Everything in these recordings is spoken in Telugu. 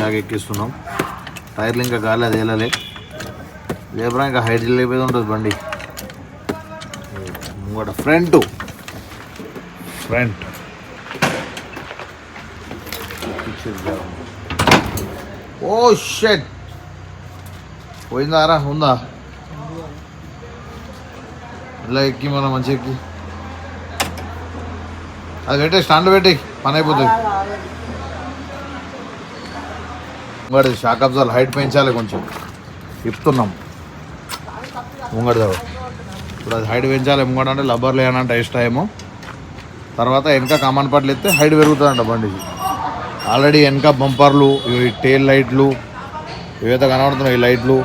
జాగ్ ఎక్కిస్తున్నాం. టైర్లు ఇంకా గాలి అది వెళ్ళలే లేబరా ఇంకా హైట్ లేపేది ఉంటుంది బండి. ముంగట ఫ్రంట్. ఫ్రంట్. ఓ షెట్. పోయిందారా? ఉందా? ఇలా ఎక్కి మనం మంచి ఎక్కి. అది పెట్టే స్టాండ్ పెట్టి పని అయిపోతుంది. ముంగడి షాక్ అబ్జాల్ హైట్ పెంచాలి కొంచెం. ఇప్పుతున్నాం ముంగడి ఇప్పుడు అది హైట్ పెంచాలి ముంగడ అంటే లబ్బర్ లేనంట ఎక్స్ట్రా ఏమో. తర్వాత వెనక కమాన్ పట్లు ఎత్తే హైట్ పెరుగుతుందంట బండికి ఆల్రెడీ వెనక బంపర్లు ఇవి టేల్ లైట్లు ఇవైతే కనబడుతున్నాయి ఈ లైట్లు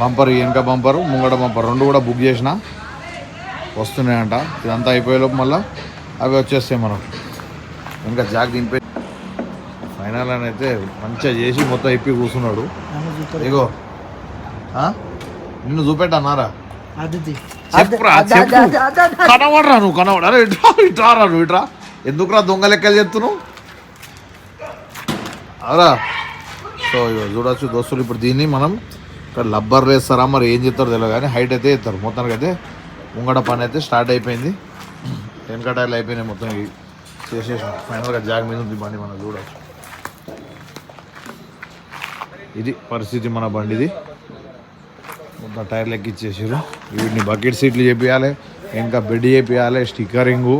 బంపర్ వెనక బంపర్ ముంగడ బంపర్ రెండు కూడా బుక్ చేసిన వస్తున్నాయంట. ఇదంతా అయిపోయేలోపు మళ్ళీ అవి వచ్చేస్తాయి మనం. ఇంకా జాగ్ దింపే అని అయితే మంచిగా చేసి మొత్తం ఇప్పి కూర్చున్నాడు. ఇగో. ఆ? నిన్ను చూపెట్టన్నారా? అదితి చెప్పురా చెప్పు కనబడరా నువ్వు కనబడ. అరే ఇట్రా ఇట్రా రా నువ్వు ఇట్రా ఎందుకురా దొంగ లెక్కలు చెప్తున్నావు? అరా. సో ఇగో చూడొచ్చు దోస్తులు ఇప్పుడు దీన్ని మనం ఇక్కడ లబ్బర్ వేస్తారా మరి ఏం చేస్తారో తెలియదు కానీ హైట్ అయితే ఎత్తారు. మొత్తానికి అయితే ముంగడ పని అయితే స్టార్ట్ అయిపోయింది. వెనకటాయిలు అయిపోయినాయి మొత్తం చేసేసాం ఫైనల్గా జాగ్ మీద ఉంది బండి మనం చూడొచ్చు. ఇది పరిస్థితి మన బండిది. మొత్తం టైర్లు ఎక్కిచ్చేసారు వీటిని బకెట్ సీట్లు చేపియాలి ఇంకా బెడ్ చేపియాలి స్టిక్కరింగు.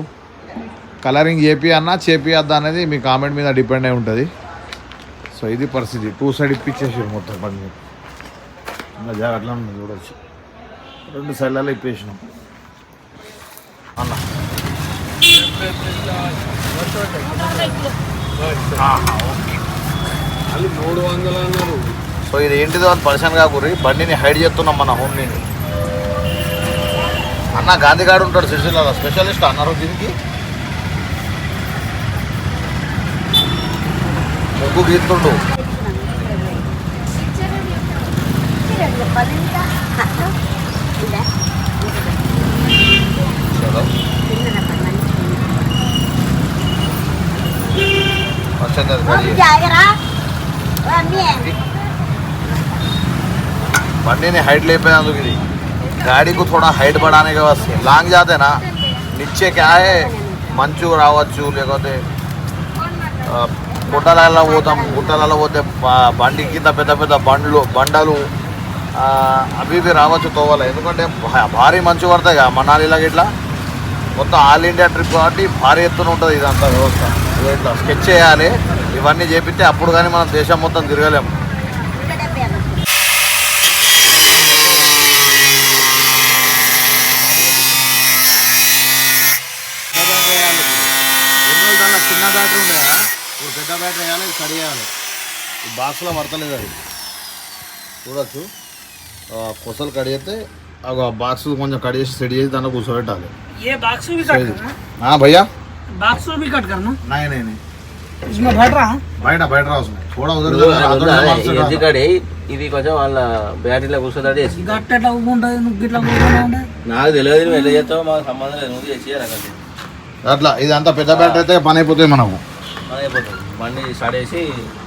కలరింగ్ చేపియన్నా చేపియద్దా అనేది మీ కామెంట్ మీద డిపెండ్ అయి ఉంటుంది. సో ఇది పరిస్థితి. టూ సైడ్ ఇప్పించేసారు మొత్తం బండి. ఇంకా జాగ్రత్తగా ఉంది చూడొచ్చు. రెండు సైడ్లలో ఇప్పేసినాం. అన్న. మూడు వందలు అన్నారు. సో ఇది ఏంటిదో అని పరిశాన్ కాకూరి బండిని హైడ్ చేస్తున్నాం మన హోమ్ని అన్న గాంధీగాడు ఉంటాడు సిరిసిల్లలో స్పెషలిస్ట్ అన్నారు దీనికి. ముగ్గు గీతుండు. వచ్చింది అది రెడీ చేయి. బండిని हाइट ले पे तो गिरी गाड़ी को थोड़ा हाइट बढ़ाने के वास्ते लांग जाते ना नीचे क्या है మంచు రావచ్చు లేకపోతే ఆ, గుట్టలలో పోతాం గుట్టలలో పోతే బ- బండి కింద పెద్ద పెద్ద బండ్లు బండలు ఆ, అవి ఇవి రావచ్చు తోవాలి ఎందుకంటే భా- భారీ మంచు పడతాయి కదా మనాలిలాగా ఇట్లా మొత్తం ఆల్ ఇండియా ట్రిప్ కాబట్టి భారీ ఎత్తున ఉంటుంది ఇదంతా వ్యవస్థ ఇదో స్కెచ్ చేయాలి. ఇవన్నీ చేపిస్తే అప్పుడు కానీ మనం దేశం మొత్తం తిరగలేము చిన్న వేయాలి ఈ బాక్స్లో పడతలేదు అది. చూడచ్చు. కొసలు కడిగితే బాక్స్ కొంచెం కడిగేసి సెట్ చేసి దాంట్లో కూర్చోబెట్టాలి. ఏ బాక్స్ భయ్యా? बाक्स भी कट करना నాయ నాయ इसमें बैठ रहा है బయట బయట రావచ్చు కూడా ఉదరు ఎందుకంటే ఇది కొంచెం వాళ్ళ బ్యాటరీలో కూర్చోదాడు వేసి గట్టెట్లా ఉంటుంది నువ్వు గిట్లా కూర్చొని నాకు తెలియదు నువ్వు ఎలా చేస్తావు మాకు సంబంధం లేదు నువ్వు చేసి రకండి అట్లా ఇది అంతా పెద్ద బ్యాటరీ అయితే పని అయిపోతుంది మనకు మన అయిపోతుంది బండి స్టార్ట్ చేసి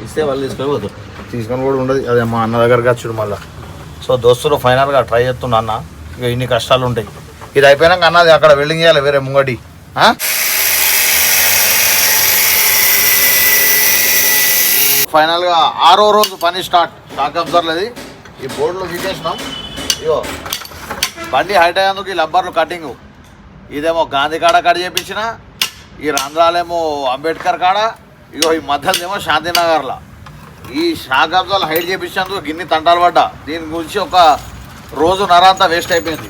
ఇస్తే వాళ్ళు తీసుకొని పోతారు తీసుకొని కూడా ఉండదు అదే మా అన్న దగ్గరికి వచ్చాడు మళ్ళీ సో దోస్తులు ఫైనల్గా ట్రై చేస్తున్నా అన్న ఇక ఇన్ని కష్టాలు ఉంటాయి ఇది అయిపోయినాక అన్నది అక్కడ వెల్డింగ్ చేయాలి వేరే ముంగటి ఫైనల్గా ఆరో రోజు పని స్టార్ట్ షాక్ అబ్జర్వ్లది ఈ బోర్డులో గీకేసినాం ఇగో బండి హైట్ అయ్యేందుకు ఈ లబ్బర్లు కటింగ్ ఇదేమో గాంధీ కాడ కట్ చేపించిన ఈ రంధ్రాలేమో అంబేద్కర్ కాడ ఇగో ఈ మధ్యదేమో శాంతినగర్లో. ఈ షాక్ అబ్జాల్ హైట్ చేపించినందుకు గిన్ని తంటాలు పడ్డా. దీని గురించి ఒక రోజు నరంతా వేస్ట్ అయిపోయింది.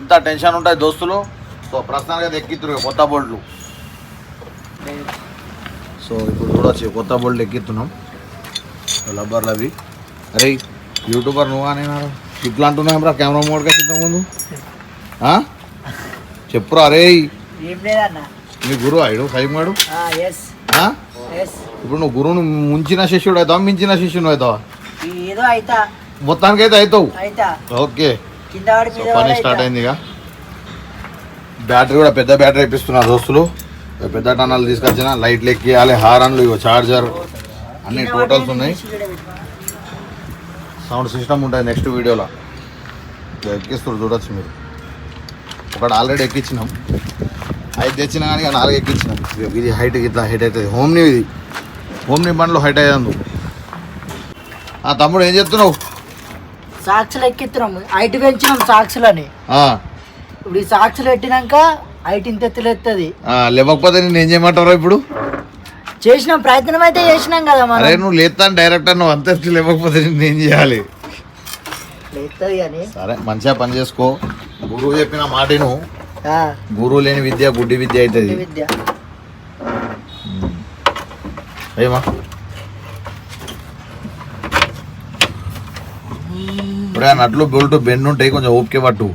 ఇంత టెన్షన్ ఉంటాయి దోస్తులు. సో ప్రస్తుతానికి ఎక్కిత్తురు కొత్త బోర్డులు సో ఇప్పుడు చూడొచ్చు కొత్త బోల్ట్ ఎక్కిస్తున్నాం. లబ్బర్లు అవి. అరే యూట్యూబర్ నువ్వా నేనా ఇట్లా అంటున్నాం రా కెమెరా మోడ్గా సిద్ధం ముందు? చెప్పురా అరే. మీ గురువు ఆయుడు ఫైవ్? ఎస్ ఇప్పుడు నువ్వు గురువును ముంచిన శిష్యుడు అవుతావా మించిన శిష్యుడు అవుతావా? ఏదో అయితా. అవుతావు. ఓకే. వాడి పని స్టార్ట్ అయింది ఇక బ్యాటరీ కూడా పెద్ద బ్యాటరీ ఇప్పిస్తున్నారు దోస్తులు. పెద్ద టన్నాలు తీసుకొచ్చిన లైట్లు ఎక్కియాలి హారన్లు ఇగో చార్జర్ అన్ని టోటల్స్ ఉన్నాయి. సౌండ్ సిస్టమ్ ఉంటుంది నెక్స్ట్ వీడియోలో ఎక్కిస్తారు చూడొచ్చు మీరు. ఒకటి ఆల్రెడీ ఎక్కించినాం ఐదు తెచ్చినా కానీ నాలుగు ఎక్కించినాం ఇది హైట్ ఇట్లా హైట్ అవుతుంది హోమ్ని ఇది. హోమ్ని బండ్లో హైట్ అయ్యేందుకు. ఆ తమ్ముడు ఏం చెప్తున్నావు సాక్షులు ఎక్కిస్తున్నాం హైట్ పెంచినాం సాక్షులని ఇప్పుడు ఈ సాక్షులు పెట్టినాక హైట్ ఇంత ఎత్తులెత్తది లేవకపోతే నేను ఏం చేయమంటారా ఇప్పుడు? చేసినాం ప్రయత్నం అయితే చేసినాం కదా అరే మనం నువ్వు లేస్తాను డైరెక్టర్ నువ్వు అంత లేవకపోతే నేను ఏం చేయాలి? ఎత్తది కానీ. సరే మంచిగా పని చేసుకో. గురువు చెప్పిన మాటను ఆ, గురువు లేని విద్య గుడ్డి విద్య అవుతుంది. విద్య. ఏమా? ఇప్పుడు నట్లు బొల్టు బెండ్ ఉంటాయి కొంచెం ఓపిక పట్టు.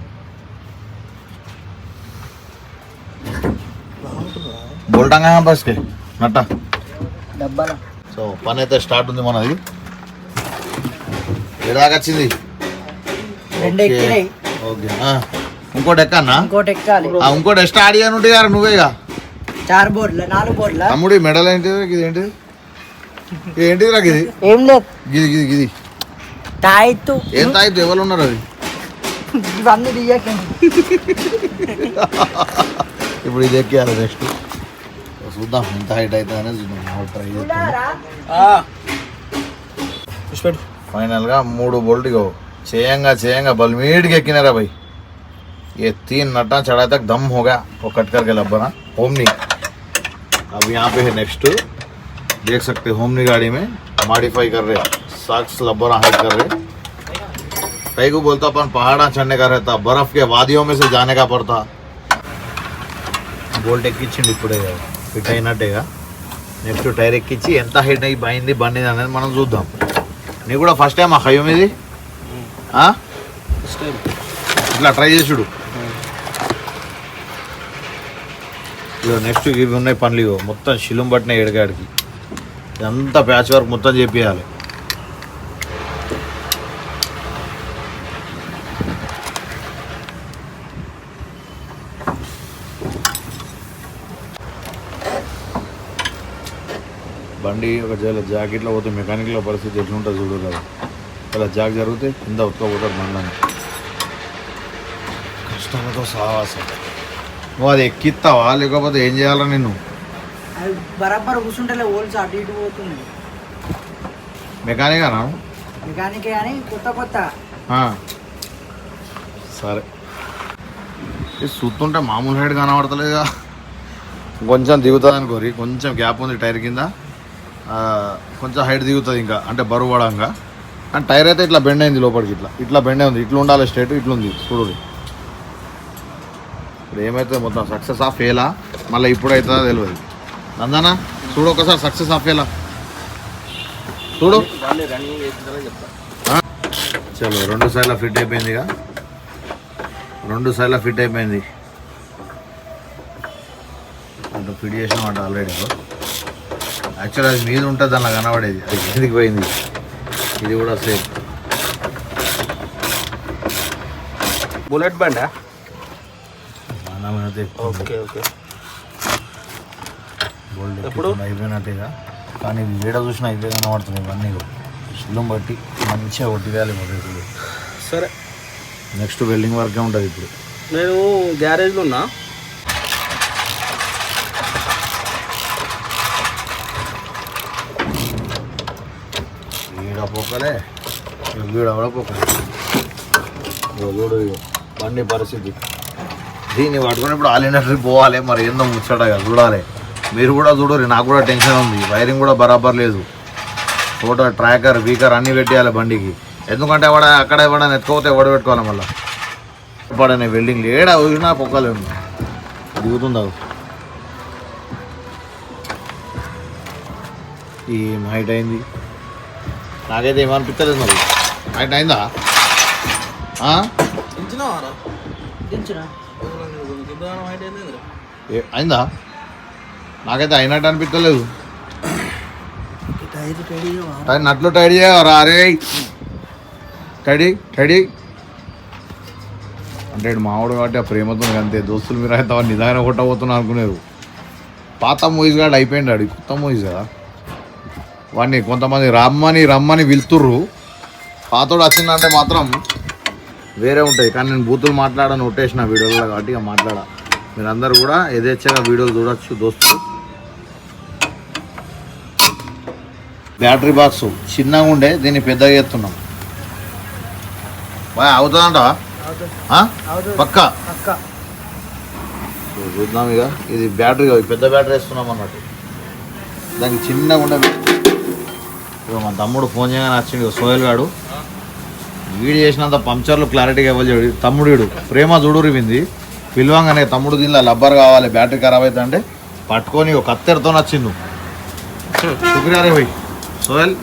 బోల్టంగా బస్కే. నట్ట. డబ్బాల? సో పని అయితే స్టార్ట్ ఉంది మనది. ఎలాగ వచ్చింది రెండు ఎక్కినాయి. ఓకే. ఇంకోటి ఎక్కన్నా ఇంకోటి ఎక్కాలి. ఇంకోటి ఎక్స్ట్రా ఆడియా నుండి గారు నువ్వేగా చార్ బోర్డుల? నాలుగు బోర్డుల? తమ్ముడు మెడల్ ఏంటిది ఇది ఏంటిది ఏంటిది నాకు ఇది ఏం లేదు. గిది గిది గిది. తాయిత్తు. ఏం తాగితే ఎవరు ఉన్నారు అది? ఇవన్నీ ఇప్పుడు ఇది ఎక్కియాలి నెక్స్ట్ చూద్దాం ఎంత హైట్ అవుతుంది అనేది చూద్దాం ట్రై చేద్దాం ఫైనల్గా మూడు బోల్ట్ ఇగో చేయంగా చేయంగా బల్మీడికి ఎక్కినారా भाई ये तीन नटा चढ़ा तक दम हो गया वो कट करके लब्बना होमनी अब यहाँ पे है नेक्स्ट देख सकते होमनी गाड़ी में मॉडिफाई कर रहे साक्स लब्बरा हाइट कर रहे कई को बोलता अपन पहाड़ा चढ़ने का रहता बर्फ के वादियों में से जाने का पड़ता బోల్ట్ ఎక్కించిండి ఇప్పుడే ఫిట్ అయినట్టేగా. నెక్స్ట్ టైర్ ఎక్కించి ఎంత హైట్ అయ్యి పోయింది బండి అనేది మనం చూద్దాం. నీకు కూడా ఫస్ట్ టైం ఆ హయ్యం ఇది? ఆ? ఇట్లా ట్రై చేసుడు నెక్స్ట్ ఇవి ఉన్నాయి పనులు మొత్తం శిలుం పట్టిన ఏడుగాడికి. ఇదంతా ప్యాచ్ వర్క్ మొత్తం చేపియాలి. బండి ఒక జల జాకెట్లో పోతే మెకానిక్లో పరిస్థితి ఎట్లుంటుంది చూడు కదా. ఇలా జాక్ జరిగితే కింద ఉత్తుకోపోతారు బండ్లని కష్టాలతో సావాసం నువ్వు అది ఎక్కిస్తావా లేకపోతే ఏం చేయాలా అవి బరాబర్ కూర్చుంటే ఓల్స్ అటు ఇటు పోతుంది. మెకానిక్ అనా కొత్త కొత్త. సరే. చూస్తుంటే మామూలు హైట్ కనబడతలేదుగా. కొంచెం దిగుతుంది అనుకోరి కొంచెం గ్యాప్ ఉంది టైర్ కింద. కొంచెం హైట్ దిగుతుంది ఇంకా అంటే బరువు పడంగా. అండ్ టైర్ అయితే ఇట్లా బెండ్ అయింది లోపలికి ఇట్లా. ఇట్లా బెండ్ అయింది. ఇట్లా ఉండాలి స్టేట్ ఇట్లా ఉంది. చూడు. ఇప్పుడు ఏమైతే మొత్తం సక్సెస్ ఆ ఫెయిలా మళ్ళీ ఇప్పుడు తెలియదు నందనా చూడు ఒకసారి సక్సెస్ ఆ ఫెయిలా చూడు. చలో రెండు సైడ్ల ఫిట్ అయిపోయింది ఇక. రెండు సైడ్ల ఫిట్ అయిపోయింది. అంటే ఫిట్ చేసినామంట మాట ఆల్రెడీ యాక్చువల్ అది మీద ఉంటుంది దానిలో కనబడేది. అది కిందికి పోయింది. ఇది కూడా సేమ్. బుల్లెట్ బండా మనమైతే ఓకే ఓకే గోల్డ్ ఎప్పుడు? అయిపోయినట్టేగా. కానీ ఇది ఏడ చూసినా ఇవే కనబడుతుంది ఇవన్నీ శిల్లం బట్టి మంచిగా కొట్టివేయాలి మొదటి సరే. నెక్స్ట్ వెల్డింగ్ వర్కే ఉంటుంది ఇప్పుడు. నేను గ్యారేజ్లో ఉన్నా. ఇంకా పోకలే వీడ కూడా పోకలే. చూడు బండి పరిస్థితి. దీన్ని పట్టుకొని ఇప్పుడు ఆల్ ఇండియా పోవాలి. మరి ఏందో ముచ్చట చూడాలి. మీరు కూడా చూడరు నాకు కూడా టెన్షన్ ఉంది. వైరింగ్ కూడా బరాబర్ లేదు. ఫోటో ట్రాకర్ వీకర్ అన్నీ పెట్టేయాలి బండికి. ఎందుకంటే ఎవడ అక్కడ ఎవడని ఎత్తుకపోతే ఎవడ పెట్టుకోవాలి మళ్ళీ. పడనే వెల్డింగ్ లేడా ఊరినా పొక్కలేము దిగుతుందా? ఏం హైట్ అయింది? నాకైతే ఏమనిపించలేదు మరి. హైట్ అయిందా? అయిందా? నాకైతే అయినట్టు అనిపించలేదు నట్లు టైడ్ చేయవరా? అరే! Tidy tidy. అంటే మావాడు కాబట్టి ఆ ప్రేమతో అంతే. దోస్తులు మీరు అయితే నిదానం కొట్టబోతున్నా అనుకునేరు. పాత మూవీస్ గాడు అయిపోయింది ఆడు కొత్త మూవీస్ కదా వాడిని కొంతమంది రమ్మని రమ్మని వెళ్తుర్రు పాతోడు వచ్చిందంటే మాత్రం వేరే ఉంటుంది కానీ నేను బూతులు మాట్లాడని ఒట్టేసిన వీడియోలో కాబట్టి ఇక మాట్లాడ. మీరందరూ కూడా యథేచ్ఛగా వీడియోలు చూడొచ్చు దోస్తులు బ్యాటరీ బాక్స్ చిన్నగా ఉండే దీన్ని పెద్దగా చేస్తున్నాం. బాయ్ అవుతుందంట పక్క? చూద్దాం ఇక. ఇది బ్యాటరీ పెద్ద బ్యాటరీ వేస్తున్నాం అన్నట్టు. దానికి చిన్నగా ఉండే ఇక మా తమ్ముడు ఫోన్ చేయగానే వచ్చిండు సోయల్ గాడు. వీడు చేసినంత పంక్చర్లు క్లారిటీగా ఇవ్వలేడు తమ్ముడు ప్రేమ చూడురు వింది. పిలవంగానే తమ్ముడు దీనిలో లబ్బర్ కావాలి బ్యాటరీ ఖరాబ్ అవుతుంది అంటే పట్టుకొని ఒక కత్తెరతో నచ్చిండు. శుక్రియా రే భయ్ సోయల్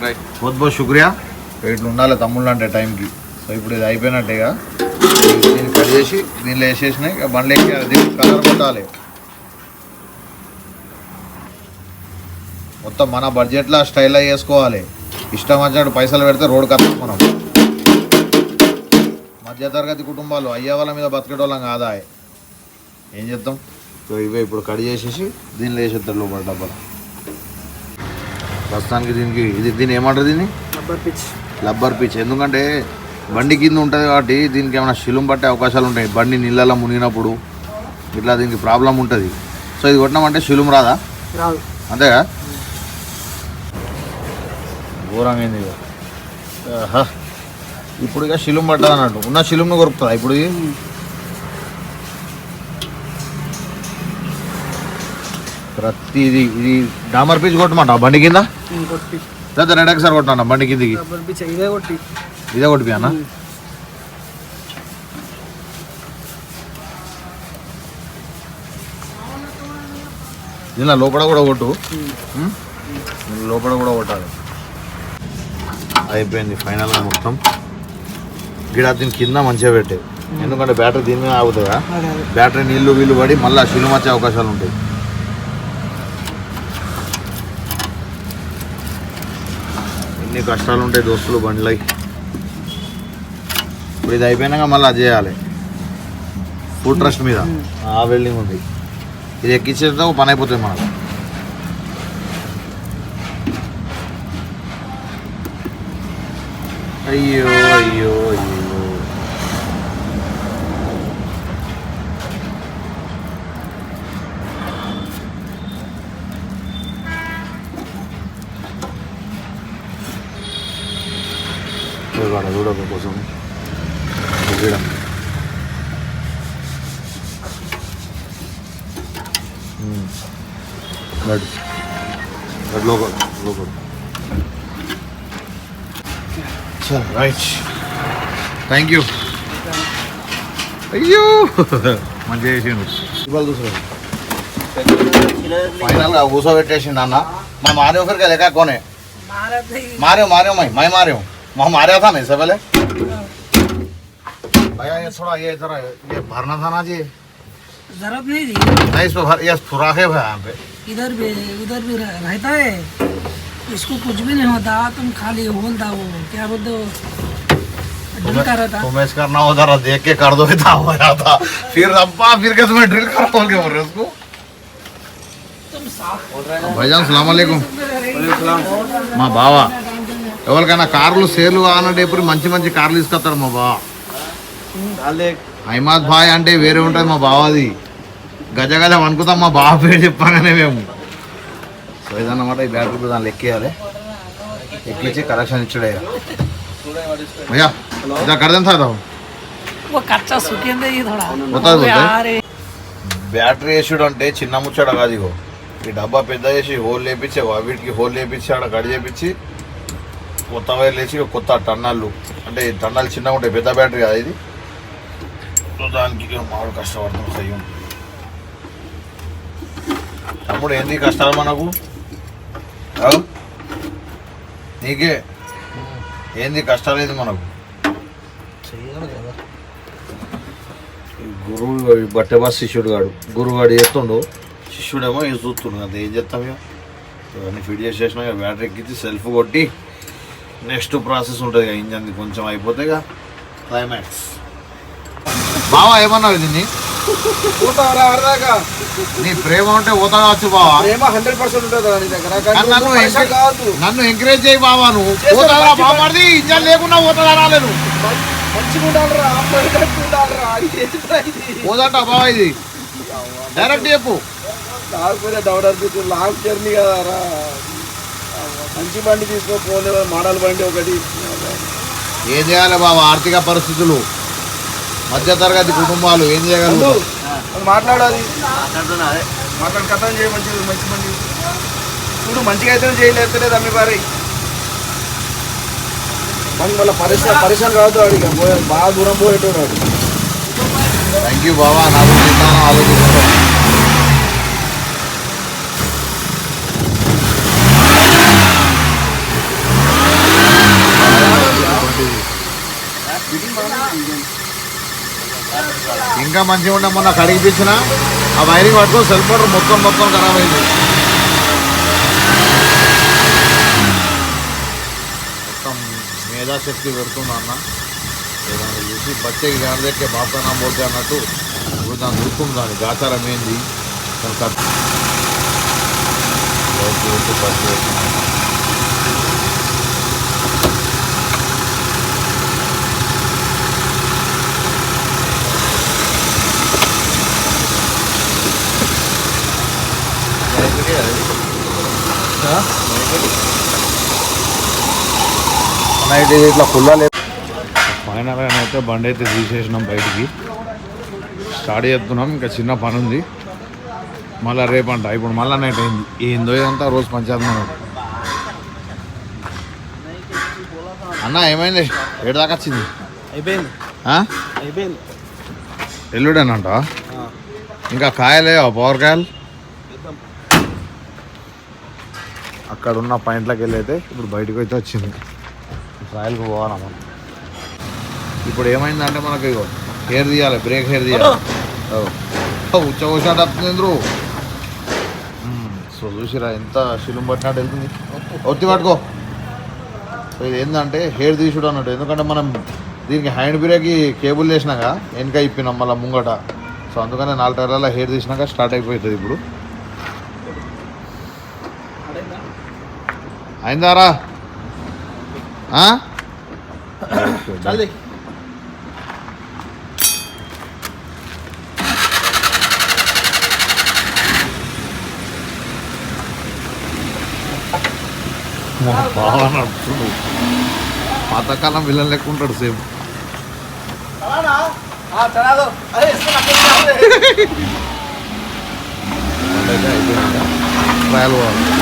బహుత్ బహుత్ శుక్రియా. ఇట్లా ఉండాలి తమ్ముళ్ళు అంటే టైంకి. సో ఇప్పుడు ఇది అయిపోయినట్టే ఇక. దీన్ని కట్ చేసి దీనిలో వేసేసినాయి. బండ్లు ఎక్కి దీనికి కలర్ కొట్టాలి. మొత్తం మన బడ్జెట్లో స్టైల్ చేసుకోవాలి. ఇష్టం వచ్చినట్టు పైసలు పెడితే రోడ్ కత్తాం మనం. మధ్యతరగతి కుటుంబాలు అయ్యే వాళ్ళ మీద బతికేటోళ్ళం కాదా? ఏం చేద్దాం? సో ఇవే ఇప్పుడు కట్ చేసేసి దీనిలో వేసేస్తారు లోపల డబ్బాలు. ప్రస్తుతానికి దీనికి ఇది దీన్ని ఏమంటారు దీన్ని? రబ్బర్ పిచ్ లబ్బర్ పిచ్ ఎందుకంటే బండి కింద ఉంటుంది కాబట్టి దీనికి ఏమైనా శిలుం పట్టే అవకాశాలు ఉంటాయి. బండి నీళ్ళలో మునిగినప్పుడు ఇట్లా దీనికి ప్రాబ్లం ఉంటుంది. సో ఇది కొట్టినామంటే శిలుం రాదా? రాదు. అంతేగా? ఘోరంగా అయింది ఇక. ఇప్పుడు ఇక శిలుం పట్టదు అన్నట్టు. ఉన్న శిలుంను కొరుకుతుందా ఇప్పుడు ఇది? ప్రతిది ఇది డామర్ పీచ్ కొట్టమంటావా? బండి కింద? లేదా రెడ్ ఒకసారి కొట్టినా బండి కిందికి? ఇదే కొట్టి. ఇదే కొట్టిపోయానా? దీనిలో లోపల కూడా కొట్టు. లోపల కూడా కొట్టాలి. అయిపోయింది ఫైనల్గా మొత్తం. గిడ దీని కింద మంచిగా పెట్టే ఎందుకంటే బ్యాటరీ దీని మీద ఆగుతుందా? అదే బ్యాటరీ నీళ్ళు వీళ్ళు పడి మళ్ళీ శిలుమ వచ్చే అవకాశాలు ఉంటాయి. ఎన్ని కష్టాలు ఉంటాయి దోస్తులు బండ్లై ఇప్పుడు ఇది అయిపోయినాక మళ్ళీ అది చేయాలి. ఫుడ్ ట్రస్ట్ మీద. ఆ వెల్డింగ్ ఉంది. ఇది ఎక్కించేద్దాం పని అయిపోతుంది మనకు. అయ్యో అయ్యో అయ్యో. చూడాలి చూడక కోసం. చూడ గడ్ గడ్ లోకల్ లోకల్ చల్ రైట్ థ్యాంక్ యూ అయ్యో మంచిగా చేసిండు ఇవాళ చూసాడు ఫైనల్గా కూర్చోబెట్టేసిండు అన్న मैं मारे हो फिर क्या लेकर कौन है मारे हो मारे हो मैं मैं मारे हूँ वहाँ मारा था ना इससे पहले भैया ये थोड़ा ये इधर ये भरना था ना जी जरूरत नहीं थी नहीं इस पे भर ये सुराख है भैया यहाँ पे इधर भी उधर भी रह- रहता है इसको कुछ भी नहीं होता तुम खाली बोलता वो क्या बोलते हो ड्रिल कर रहा था तुम्हें इस करना हो जरा देख के कर दो था हो जाता फिर अब्बा फिर के तुम्हें ड्रिल करो बोल के बोल रहे हो उसको तुम साफ भाईजान सलाम अलैकुम మా బావ ఎవరికైనా కార్లు సేర్లు కావాలంటే ఇప్పుడు మంచి మంచి కార్లు తీసుకొస్తాడు మా బావ అహ్మద్ భాయ్ అంటే వేరే ఉంటుంది మా బావది గజ గజ వణుకుతాం మా బావ పేరు చెప్పగానే మేము సో ఇదన్నమాట ఈ బ్యాటరీ దాన్ని ఎక్కేయాలి ఎక్కించి కలెక్షన్ ఇచ్చాడు ఇక. భయ్యా ఇదా కడదాం సార్ वो कच्चा सूखेंगे ही थोड़ा होता है, होता है। अरे బ్యాటరీ వేసుడు అంటే చిన్న ముచ్చట కాదు ఇగో ఈ డబ్బా పెద్ద చేసి హోల్ లేపించి వీటికి హోల్ లేపించి ఆడ కట్ చేపించి కొత్త వైర్ లేచి ఇక కొత్త టన్నాలు అంటే ఈ టన్నాలు చిన్నగా ఉంటాయి పెద్ద బ్యాటరీ కదా ఇది సో దానికి ఇక మామూలు కష్టపడతాం సయ్యం తమ్ముడు ఏంది కష్టాలు మనకు అవు? నీకే. ఏంది కష్టాలు ఏంది మనకు. గురువు ఈ బట్టె బస్ శిష్యుడు గాడు. గురువు గాడు చేస్తుండు. శిష్యుడేమో ఇది చూస్తుండు అంత ఏం చేస్తాం ఇవన్నీ ఫిట్ చేసేసిన బ్యాటరీ ఎక్కించి సెల్ఫ్ కొట్టి నెక్స్ట్ ప్రాసెస్ ఉంటుంది ఇక ఇంజన్ కొంచెం అయిపోతే క్లైమాక్స్ బావా ఏమన్నావు దీన్ని నీ ప్రేమ ఉంటే పోతా కావచ్చు బావా. ప్రేమ హండ్రెడ్ పర్సెంట్ ఉంటుంది దగ్గర. నన్ను ఎంకరేజ్- చేయి బావా నువ్వు. బామ్మడిది ఇంజన్ లేకుండా పోతుందా రాలేదు మంచిగా ఉండాలిరా బావా ఇది? డైరెక్ట్ చెప్పు. కాకపోతే డౌట్ అనిపిస్తుంది. లాంగ్ జర్నీ కదరా మంచి బండి తీసుకో పోలే మోడల్ బండి ఒకటి. ఏం చేయాలి బావా? ఆర్థిక పరిస్థితులు. మధ్యతరగతి కుటుంబాలు ఏం చేయగలరు మాట్లాడాలి. మాట్లాడి కథం చేయ మంచిది మంచి చూడు మంచిగా అయితే చేయలేదు అమ్మి పారి కానీ మళ్ళీ పరిశ్రమ పరిశ్రమ కాదు పోయే బాగా దూరం పోయేటోడు థ్యాంక్ యూ బావా. నాకు ఆలోచిస్తాను ఇంకా మంచిగా ఉండే మొన్న కడిగిపించిన ఆ వైరింగ్ పట్టుకొని సెల్ ఫోన్ మొత్తం మొత్తం ఖరాబ్ అయింది. మొత్తం మేధాశక్తి పెడుతున్నా అన్న. ఏదైనా చూసి బచ్చకి గారి దగ్గర బాపనా పోతే అన్నట్టు ఇప్పుడు దాన్ని దొరుకుతుంది దాని గాచారం ఏంది. దాని కథ. ఇది ఇట్లా కుల్లాలి ఫైనల్గా అయితే బండి అయితే తీసేసినాం బయటికి. స్టార్ట్ చేస్తున్నాం ఇంకా చిన్న పని ఉంది. మళ్ళీ రేపంట ఇప్పుడు మళ్ళీ నైట్ అయింది. ఏందో ఇదంతా రోజు పంచాయతీ మనం. అన్న ఏమైంది? ఏడు దాకా వచ్చింది? అయిపోయింది. ఎల్లుడేనంట? ఇంకా కాయలే పవర్ కాయలు? అక్కడ ఉన్న పాయింట్లోకి వెళ్ళి అయితే ఇప్పుడు బయటకు అయితే వచ్చింది. ట్రయల్కి పోవాలా మనం? ఇప్పుడు ఏమైందంటే మనకు హెయిర్ తీయాలి బ్రేక్ హెయిర్ తీయాలి. ఉచ్చకోసాడు వస్తుంది సో చూసిరా ఎంత శిలుం పట్టినట్టు వెళ్తుంది. ఒత్తి పట్టుకో. సో ఇది ఏంటంటే హెయిర్ తీసుడు అన్నట్టు. ఎందుకంటే మనం దీనికి హ్యాండ్ బ్రేక్కి కేబుల్ వేసినాక వెనక ఇప్పినాం మళ్ళీ ముంగట. సో అందుకనే నాలుగు టైర్ల హెయిర్ తీసినాక స్టార్ట్ అయిపోతుంది ఇప్పుడు. అయిందారా? ఆ? చల్లి బాగా నడుపుతుండు పాతకాలం విలన్ లెక్క ఉంటాడు సేమ్. ట్రయల్ పోవాలి